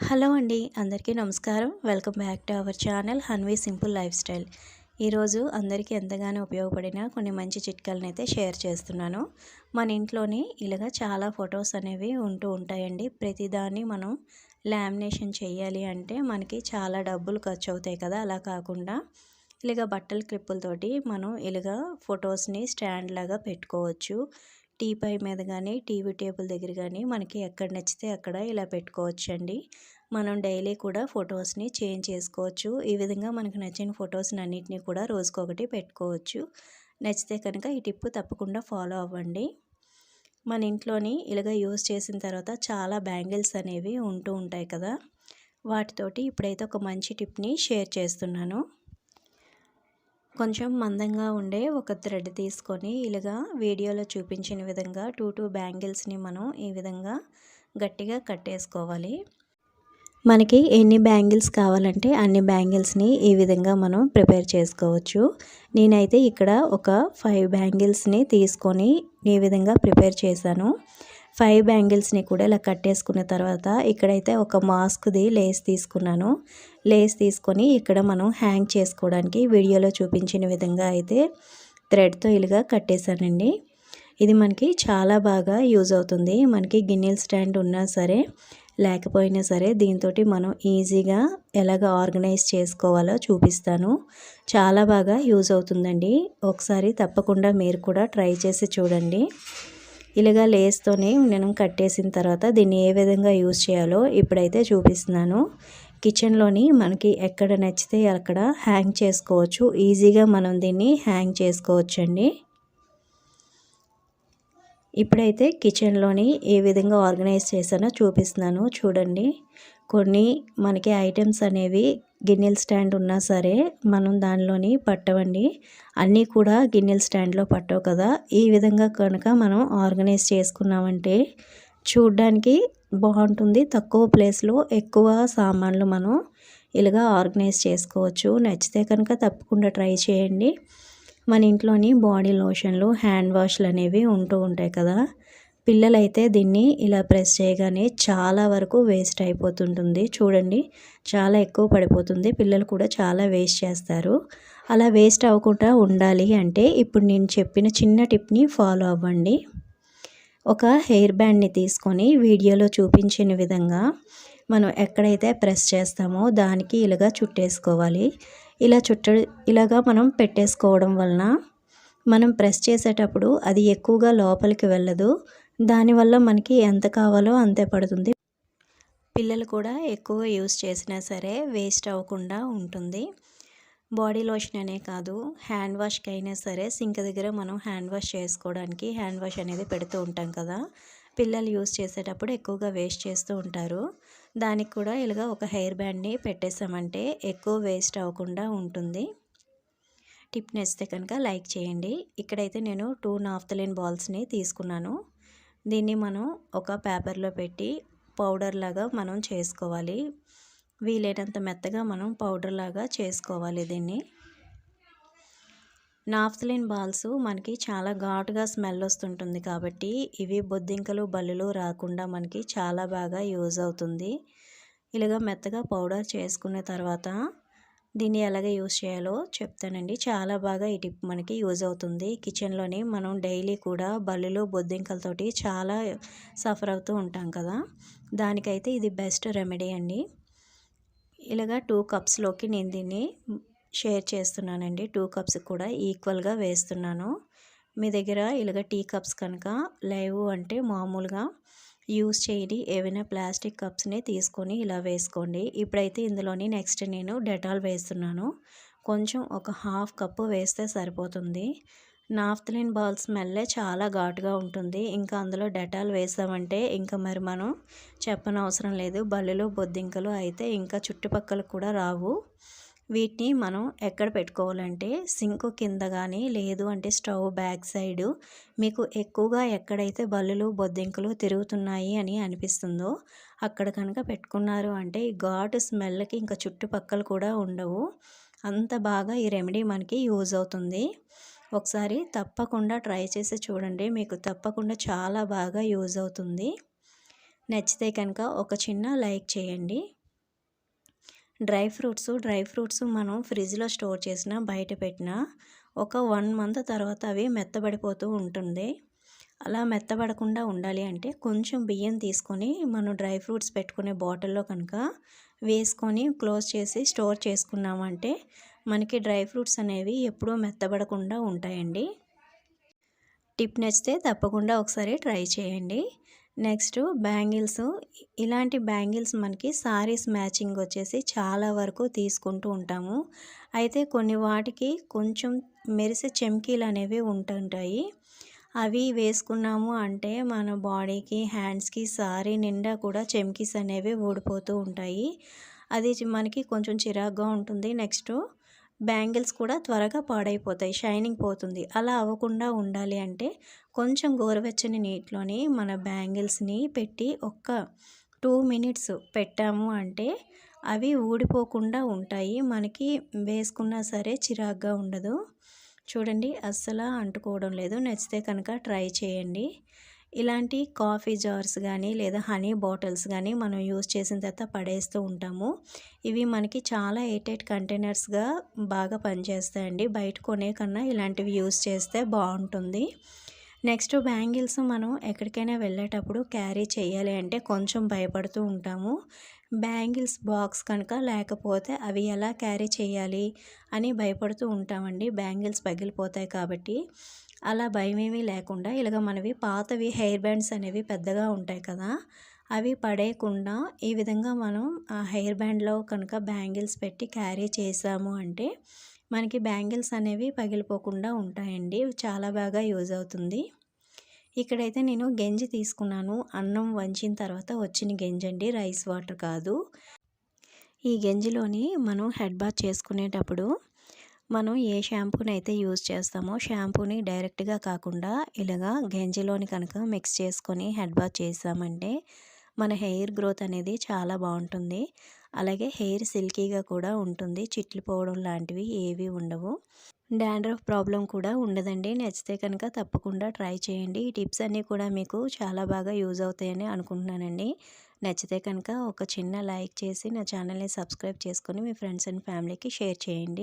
Hello అండి అందరికీ నమస్కారం. Welcome back to our channel Hanvi simple lifestyle. ఈరోజు అందరికీ ఎంతగానో ఉపయోగపడిన కొన్ని మంచి చిట్కాలను అయితే షేర్ చేస్తున్నాను. మన ఇంట్లోని ఇలాగ చాలా ఫొటోస్ అనేవి ఉంటూ ఉంటాయండి. ప్రతిదాన్ని మనం లామినేషన్ చేయాలి అంటే మనకి చాలా డబ్బులు ఖర్చు అవుతాయి కదా అలా కాకుండా ఇలాగ బట్టల క్లిప్పులతోటి మనం ఇలాగ ఫొటోస్ని స్టాండ్ లాగా పెట్టుకోవచ్చు. టీ పై మీద కానీ టీవీ టేబుల్ దగ్గర కానీ మనకి ఎక్కడ నచ్చితే అక్కడ ఇలా పెట్టుకోవచ్చు అండి మనం డైలీ కూడా ఫొటోస్ని చేంజ్ చేసుకోవచ్చు. ఈ విధంగా మనకు నచ్చిన ఫొటోస్ని అన్నిటినీ కూడా రోజుకొకటి పెట్టుకోవచ్చు. నచ్చితే కనుక ఈ టిప్పు తప్పకుండా ఫాలో అవ్వండి. మన ఇంట్లోని ఇలాగ యూస్ చేసిన తర్వాత చాలా బ్యాంగిల్స్ అనేవి ఉంటూ ఉంటాయి కదా. వాటితోటి ఇప్పుడైతే ఒక మంచి టిప్ని షేర్ చేస్తున్నాను. కొంచెం మందంగా ఉండే ఒక థ్రెడ్ తీసుకొని ఇలాగా వీడియోలో చూపించిన విధంగా టూ టూ బ్యాంగిల్స్ని మనం ఈ విధంగా గట్టిగా కట్టేసుకోవాలి. మనకి ఎన్ని బ్యాంగిల్స్ కావాలంటే అన్ని బ్యాంగిల్స్ని ఈ విధంగా మనం ప్రిపేర్ చేసుకోవచ్చు. నేనైతే ఇక్కడ ఒక ఫైవ్ బ్యాంగిల్స్ని తీసుకొని ఈ విధంగా ప్రిపేర్ చేశాను. ఫైవ్ బ్యాంగిల్స్ని కూడా ఇలా కట్టేసుకున్న తర్వాత ఇక్కడైతే ఒక మాస్క్ది లేస్ తీసుకున్నాను. లేస్ తీసుకొని ఇక్కడ మనం హ్యాంగ్ చేసుకోవడానికి వీడియోలో చూపించిన విధంగా అయితే థ్రెడ్తో ఇలాగా కట్టేశానండి. ఇది మనకి చాలా బాగా యూజ్ అవుతుంది. మనకి గిన్నెల స్టాండ్ ఉన్నా సరే లేకపోయినా సరే దీంతో మనం ఈజీగా ఎలాగ ఆర్గనైజ్ చేసుకోవాలో చూపిస్తాను. చాలా బాగా యూజ్ అవుతుందండి. ఒకసారి తప్పకుండా మీరు కూడా ట్రై చేసి చూడండి. ఇలాగా లేస్తోనే నేను కట్టేసిన తర్వాత దీన్ని ఏ విధంగా యూజ్ చేయాలో ఇప్పుడైతే చూపిస్తున్నాను. కిచెన్లోని మనకి ఎక్కడ నచ్చితే అక్కడ హ్యాంగ్ చేసుకోవచ్చు. ఈజీగా మనం దీన్ని హ్యాంగ్ చేసుకోవచ్చు అండి ఇప్పుడైతే కిచెన్లోని ఏ విధంగా ఆర్గనైజ్ చేశానో చూపిస్తున్నాను. చూడండి. కొన్ని మనకి ఐటమ్స్ అనేవి గిన్నెల స్టాండ్ ఉన్నా సరే మనం దానిలోని పట్టవండి. అన్నీ కూడా గిన్నెల స్టాండ్లో పట్టవు కదా. ఈ విధంగా కనుక మనం ఆర్గనైజ్ చేసుకున్నామంటే చూడ్డానికి బాగుంటుంది. తక్కువ ప్లేస్లో ఎక్కువ సామాన్లు మనం ఇలాగా ఆర్గనైజ్ చేసుకోవచ్చు. నచ్చితే కనుక తప్పకుండా ట్రై చేయండి. మన ఇంట్లోని బాడీ లోషన్లు హ్యాండ్ వాష్లు అనేవి ఉంటూ ఉంటాయి కదా. పిల్లలైతే దీన్ని ఇలా ప్రెస్ చేయగానే చాలా వరకు వేస్ట్ అయిపోతుంటుంది. చూడండి చాలా ఎక్కువ పడిపోతుంది. పిల్లలు కూడా చాలా వేస్ట్ చేస్తారు. అలా వేస్ట్ అవ్వకుండా ఉండాలి అంటే ఇప్పుడు నేను చెప్పిన చిన్న టిప్ని ఫాలో అవ్వండి. ఒక హెయిర్ బ్యాండ్ని తీసుకొని వీడియోలో చూపించిన విధంగా మనం ఎక్కడైతే ప్రెస్ చేస్తామో దానికి ఇలాగా చుట్టేసుకోవాలి. ఇలా చుట్ట ఇలాగా మనం పెట్టేసుకోవడం వలన మనం ప్రెస్ చేసేటప్పుడు అది ఎక్కువగా లోపలికి వెళ్ళదు. దానివల్ల మనకి ఎంత కావాలో అంతే పడుతుంది. పిల్లలు కూడా ఎక్కువ యూస్ చేసినా సరే వేస్ట్ అవ్వకుండా ఉంటుంది. బాడీ లోషన్ అనే కాదు హ్యాండ్ వాష్కి అయినా సరే సింక్ దగ్గర మనం హ్యాండ్ వాష్ చేసుకోవడానికి హ్యాండ్ వాష్ అనేది పెడుతూ ఉంటాం కదా. పిల్లలు యూస్ చేసేటప్పుడు ఎక్కువగా వేస్ట్ చేస్తూ ఉంటారు. దానికి కూడా ఇలాగ ఒక హెయిర్ బ్యాండ్ని పెట్టేసామంటే ఎక్కువ వేస్ట్ అవ్వకుండా ఉంటుంది. టిప్ నచ్చితే కనుక లైక్ చేయండి. ఇక్కడైతే నేను టూ నాఫ్తలిన్ బాల్స్ని తీసుకున్నాను. దీన్ని మనం ఒక పేపర్లో పెట్టి పౌడర్ లాగా మనం చేసుకోవాలి. వీలైనంత మెత్తగా మనం పౌడర్ లాగా చేసుకోవాలి దీన్ని. నాఫ్తలిన్ బాల్స్ మనకి చాలా ఘాటుగా స్మెల్ వస్తుంటుంది కాబట్టి ఇవి బొద్దింకలు బల్లులు రాకుండా మనకి చాలా బాగా యూజ్ అవుతుంది. ఇలాగ మెత్తగా పౌడర్ చేసుకున్న తర్వాత దీన్ని ఎలాగ యూజ్ చేయాలో చెప్తానండి. చాలా బాగా ఈ టిప్ మనకి యూజ్ అవుతుంది. కిచెన్లోని మనం డైలీ కూడా బల్లులు బొద్దింకలతోటి చాలా సఫర్ అవుతూ ఉంటాం కదా. దానికైతే ఇది బెస్ట్ రెమెడీ అండి. ఇలాగ టూ కప్స్లోకి నేను దీన్ని షేర్ చేస్తున్నానండి. టూ కప్స్ కూడా ఈక్వల్గా వేస్తున్నాను. మీ దగ్గర ఇలాగ టీ కప్స్ కనుక లేవు అంటే మామూలుగా యూస్ చేయని ఏవైనా ప్లాస్టిక్ కప్స్ని తీసుకొని ఇలా వేసుకోండి. ఇప్పుడైతే ఇందులోని నెక్స్ట్ నేను డెటాల్ వేస్తున్నాను. కొంచెం ఒక హాఫ్ కప్పు వేస్తే సరిపోతుంది. నాఫ్తలిన్ బాల్ స్మెల్లే చాలా ఘాటుగా ఉంటుంది. ఇంకా అందులో డెటాల్ వేసామంటే ఇంకా మరి మనం చెప్పనవసరం లేదు. బల్లులు బొద్దింకలు అయితే ఇంకా చుట్టుపక్కల కూడా రావు. వీటిని మనం ఎక్కడ పెట్టుకోవాలంటే సింక్ కింద కానీ లేదు అంటే స్టవ్ బ్యాక్ సైడ్ మీకు ఎక్కువగా ఎక్కడైతే బల్లులు బొద్దింకలు తిరుగుతున్నాయి అని అనిపిస్తుందో అక్కడ కనుక పెట్టుకున్నారు అంటే ఈ ఘాటు స్మెల్కి ఇంకా చుట్టుపక్కల కూడా ఉండవు. అంత బాగా ఈ రెమెడీ మనకి యూజ్ అవుతుంది. ఒకసారి తప్పకుండా ట్రై చేసి చూడండి. మీకు తప్పకుండా చాలా బాగా యూజ్ అవుతుంది. నచ్చితే కనుక ఒక చిన్న లైక్ చేయండి. డ్రై ఫ్రూట్స్ డ్రై ఫ్రూట్స్ మనం ఫ్రిడ్జ్లో స్టోర్ చేసిన బయట పెట్టిన ఒక వన్ మంత్ తర్వాత అవి మెత్తబడిపోతూ ఉంటుంది. అలా మెత్తబడకుండా ఉండాలి అంటే కొంచెం బియ్యం తీసుకొని మనం డ్రై ఫ్రూట్స్ పెట్టుకునే బాటిల్లో కనుక వేసుకొని క్లోజ్ చేసి స్టోర్ చేసుకున్నామంటే మనకి డ్రై ఫ్రూట్స్ అనేవి ఎప్పుడూ మెత్తబడకుండా ఉంటాయండి. టిప్ నచ్చితే తప్పకుండా ఒకసారి ట్రై చేయండి. Next bangles. ఇలాంటి బ్యాంగిల్స్ మనకి సారీస్ మ్యాచింగ్ వచ్చేసి చాలా వరకు తీసుకుంటూ ఉంటాము. అయితే కొన్ని వాటికి కొంచెం మెరిసే చెమ్కీలు అనేవి ఉంటుంటాయి. అవి వేసుకున్నాము అంటే మన బాడీకి హ్యాండ్స్కి సారీ నిండా కూడా చెమ్కీస్ అనేవి ఊడిపోతూ ఉంటాయి. అది మనకి కొంచెం చిరాగ్గా ఉంటుంది. నెక్స్ట్ బ్యాంగిల్స్ కూడా త్వరగా పాడైపోతాయి షైనింగ్ పోతుంది. అలా అవ్వకుండా ఉండాలి అంటే కొంచెం గోరువెచ్చని నీటిలోని మన బ్యాంగిల్స్ని పెట్టి ఒక్క టూ మినిట్స్ పెట్టాము అంటే అవి ఊడిపోకుండా ఉంటాయి. మనకి వేసుకున్నా సరే చిరాగ్గా ఉండదు. చూడండి అస్సలు అంటుకోవడం లేదు. నచ్చితే కనుక ట్రై చేయండి. ఇలాంటి కాఫీ జార్స్ కానీ లేదా హనీ బాటిల్స్ కానీ మనం యూజ్ చేసిన తర్వాత పడేస్తూ ఉంటాము. ఇవి మనకి చాలా ఎయిటెడ్ కంటైనర్స్గా బాగా పనిచేస్తాయండి. బయట కొనే కన్నా ఇలాంటివి యూజ్ చేస్తే బాగుంటుంది. నెక్స్ట్ బ్యాంగిల్స్ మనం ఎక్కడికైనా వెళ్ళేటప్పుడు క్యారీ చేయాలి అంటే కొంచెం భయపడుతూ ఉంటాము. బ్యాంగిల్స్ బాక్స్ కనుక లేకపోతే అవి ఎలా క్యారీ చేయాలి అని భయపడుతూ ఉంటామండి. బ్యాంగిల్స్ పగిలిపోతాయి కాబట్టి అలా భయమేమీ లేకుండా ఇలాగ మనవి పాతవి హెయిర్ బ్యాండ్స్ అనేవి పెద్దగా ఉంటాయి కదా అవి పడేయకుండా ఈ విధంగా మనం ఆ హెయిర్ బ్యాండ్లో కనుక బ్యాంగిల్స్ పెట్టి క్యారీ చేసాము అంటే మనకి బ్యాంగిల్స్ అనేవి పగిలిపోకుండా ఉంటాయండి. చాలా బాగా యూజ్ అవుతుంది. ఇక్కడైతే నేను గెంజి తీసుకున్నాను. అన్నం వంచిన తర్వాత వచ్చిన గెంజండి రైస్ వాటర్ కాదు. ఈ గెంజిలోని మనం హెడ్ బాత్ చేసుకునేటప్పుడు మనం ఏ షాంపూని అయితే యూజ్ చేస్తామో షాంపూని డైరెక్ట్గా కాకుండా ఇలాగా గెంజిలోని కనుక మిక్స్ చేసుకొని హెడ్ బాత్ చేసామంటే మన హెయిర్ గ్రోత్ అనేది చాలా బాగుంటుంది. అలాగే హెయిర్ సిల్కీగా కూడా ఉంటుంది. చిట్లు పోవడం లాంటివి ఏవి ఉండవు. డాండ్రఫ్ ప్రాబ్లం కూడా ఉండదండి. నచ్చితే కనుక తప్పకుండా ట్రై చేయండి. ఈ టిప్స్ అన్నీ కూడా మీకు చాలా బాగా యూజ్ అవుతాయని అనుకుంటున్నానండి. నచ్చితే కనుక ఒక చిన్న లైక్ చేసి నా ఛానల్ని సబ్స్క్రైబ్ చేసుకొని మీ ఫ్రెండ్స్ అండ్ ఫ్యామిలీకి షేర్ చేయండి.